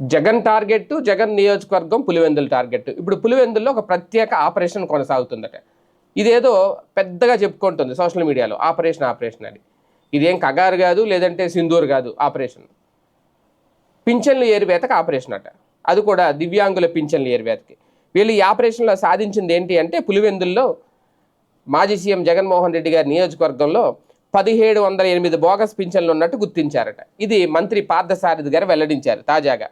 Jagan target Jagan నియోజకవర్గం Pulivendula target. ఇప్పుడు పులివెందుల్లో ఒక ప్రత్యేక ఆపరేషన్ కొనసాగుతుందట. ఇదేదో పెద్దగా చెప్పుకుంటుంది సోషల్ మీడియాలో ఆపరేషన్ ఆపరేషన్ అని. ఇదేం కగారు కాదు లేదంటే సింధూర్ కాదు ఆపరేషన్. పింఛన్లు ఏరివేతకు ఆపరేషన్ అట. అది కూడా దివ్యాంగుల పింఛన్లు ఏరివేతకి వీళ్ళు ఈ ఆపరేషన్లో సాధించింది ఏంటి అంటే పులివెందుల్లో మాజీ సీఎం జగన్మోహన్ రెడ్డి గారి నియోజకవర్గంలో పదిహేడు వందల ఎనిమిది బోగస్ పింఛన్లు ఉన్నట్టు గుర్తించారట. ఇది మంత్రి పార్థసారథి గారు వెల్లడించారు తాజాగా.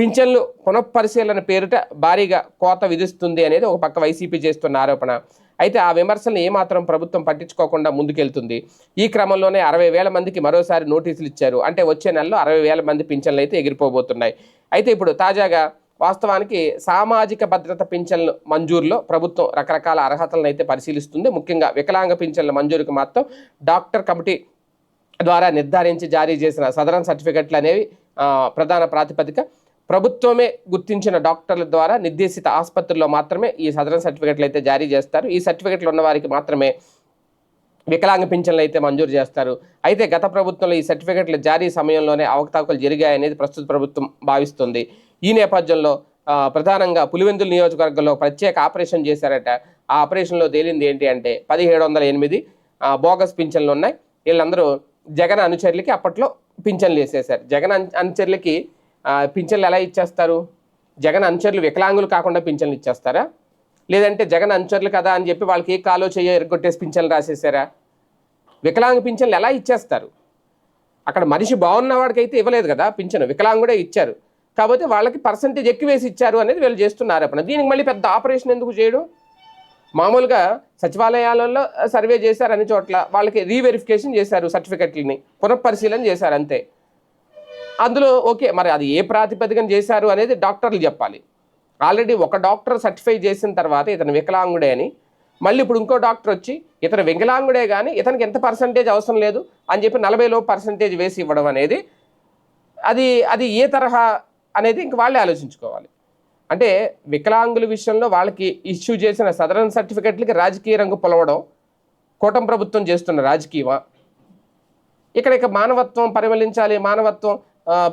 పింఛన్లు పునఃపరిశీలన పేరిట భారీగా కోత విధిస్తుంది అనేది ఒక పక్క వైసీపీ చేస్తున్న ఆరోపణ. అయితే ఆ విమర్శలను ఏమాత్రం ప్రభుత్వం పట్టించుకోకుండా ముందుకెళ్తుంది. ఈ క్రమంలోనే అరవై వేల మందికి మరోసారి నోటీసులు ఇచ్చారు. అంటే వచ్చే నెలలో అరవై వేల మంది పింఛన్లు అయితే ఎగిరిపోబోతున్నాయి. అయితే ఇప్పుడు తాజాగా వాస్తవానికి సామాజిక భద్రత పింఛన్లు మంజూరులో ప్రభుత్వం రకరకాల అర్హతలను అయితే పరిశీలిస్తుంది. ముఖ్యంగా వికలాంగ పింఛన్ల మంజూరుకు మాత్రం డాక్టర్ కమిటీ ద్వారా నిర్ధారించి జారీ చేసిన సదరన్ సర్టిఫికెట్లు అనేవి ప్రధాన ప్రాతిపదిక. ప్రభుత్వమే గుర్తించిన డాక్టర్ల ద్వారా నిర్దేశిత ఆసుపత్రుల్లో మాత్రమే ఈ సదరన్ సర్టిఫికెట్లు అయితే జారీ చేస్తారు. ఈ సర్టిఫికెట్లు ఉన్న వారికి మాత్రమే వికలాంగ పింఛన్లు అయితే మంజూరు చేస్తారు. అయితే గత ప్రభుత్వంలో ఈ సర్టిఫికెట్ల జారీ సమయంలోనే అవకతవకలు జరిగాయనేది ప్రస్తుత ప్రభుత్వం భావిస్తుంది. ఈ నేపథ్యంలో ప్రధానంగా పులివెందుల నియోజకవర్గంలో ప్రత్యేక ఆపరేషన్ చేశారట. ఆ ఆపరేషన్లో తేలింది ఏంటి అంటే పదిహేడు వందల ఎనిమిది బోగస్ పింఛన్లు ఉన్నాయి. వీళ్ళందరూ జగన్ అనుచరులకి అప్పట్లో పింఛన్లు వేసేశారు. జగన్ అనుచరులకి పింఛన్లు ఎలా ఇచ్చేస్తారు? జగన్ అనుచరులు వికలాంగులు కాకుండా పింఛన్లు ఇచ్చేస్తారా? లేదంటే జగన్ అనుచరులు కదా అని చెప్పి వాళ్ళకి ఏ కాలో చేయో ఎరగొట్టేసి పింఛన్లు రాసేసారా? వికలాంగ పింఛన్లు ఎలా ఇచ్చేస్తారు? అక్కడ మనిషి బాగున్నవాడికైతే ఇవ్వలేదు కదా పింఛను. వికలాంగుడే ఇచ్చారు. కాకపోతే వాళ్ళకి పర్సంటేజ్ ఎక్కువ వేసి ఇచ్చారు అనేది వీళ్ళు చేస్తున్నారు అప్పుడు. దీనికి మళ్ళీ పెద్ద ఆపరేషన్ ఎందుకు చేయడం? మామూలుగా సచివాలయాలలో సర్వే చేశారు అన్ని చోట్ల. వాళ్ళకి రీవెరిఫికేషన్ చేశారు సర్టిఫికెట్లని పునఃపరిశీలన చేశారు అంతే. అందులో ఓకే మరి అది ఏ ప్రాతిపదికన చేశారు అనేది డాక్టర్లు చెప్పాలి. ఆల్రెడీ ఒక డాక్టర్ సర్టిఫై చేసిన తర్వాత ఇతను వికలాంగుడే అని మళ్ళీ ఇప్పుడు ఇంకో డాక్టర్ వచ్చి ఇతను వికలాంగుడే కానీ ఇతనికి ఎంత పర్సంటేజ్ అవసరం లేదు అని చెప్పి నలభైలో పర్సంటేజ్ వేసి ఇవ్వడం అనేది అది అది ఏ తరహా అనేది ఇంక వాళ్ళే ఆలోచించుకోవాలి. అంటే వికలాంగుల విషయంలో వాళ్ళకి ఇష్యూ చేసిన సదరన్ సర్టిఫికెట్లకి రాజకీయ రంగు పొలవడం కూటమి ప్రభుత్వం చేస్తున్న రాజకీయమా? ఇక్కడ ఇక మానవత్వం పరిమళించాలి మానవత్వం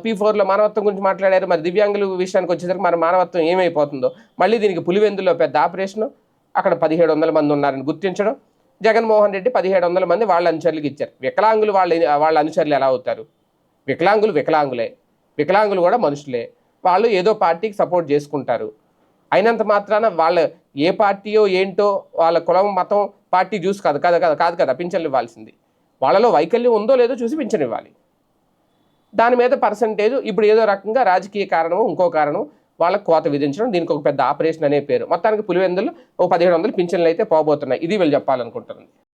పీ ఫోర్లో మానవత్వం గురించి మాట్లాడారు. మరి దివ్యాంగుల విషయానికి వచ్చేసరికి మరి మానవత్వం ఏమైపోతుందో? మళ్ళీ దీనికి పులివెందులో పెద్ద ఆపరేషన్ అక్కడ పదిహేడు వందల మంది ఉన్నారని గుర్తించడం జగన్మోహన్ రెడ్డి పదిహేడు వందల మంది వాళ్ళ అనుచరులకు ఇచ్చారు. వికలాంగులు వాళ్ళ వాళ్ళ అనుచరులు ఎలా అవుతారు? వికలాంగులు వికలాంగులే. వికలాంగులు కూడా మనుషులే. వాళ్ళు ఏదో పార్టీకి సపోర్ట్ చేసుకుంటారు. అయినంత మాత్రాన వాళ్ళ ఏ పార్టీయో ఏంటో వాళ్ళ కులం మతం పార్టీ చూసి కాదు కాదు కదా కాదు కదా పింఛన్లు ఇవ్వాల్సింది. వాళ్ళలో వైకల్యం ఉందో లేదో చూసి పింఛన్ ఇవ్వాలి. దాని మీద పర్సంటేజ్ ఇప్పుడు ఏదో రకంగా రాజకీయ కారణం ఇంకో కారణం వాళ్ళకి కోత విధించడం దీనికి ఒక పెద్ద ఆపరేషన్ అనే పేరు. మొత్తానికి పులివెందులు ఓ పదిహేడు వందలు పింఛన్లు అయితే పోబోతున్నాయి. ఇది వీళ్ళు చెప్పాలనుకుంటుంది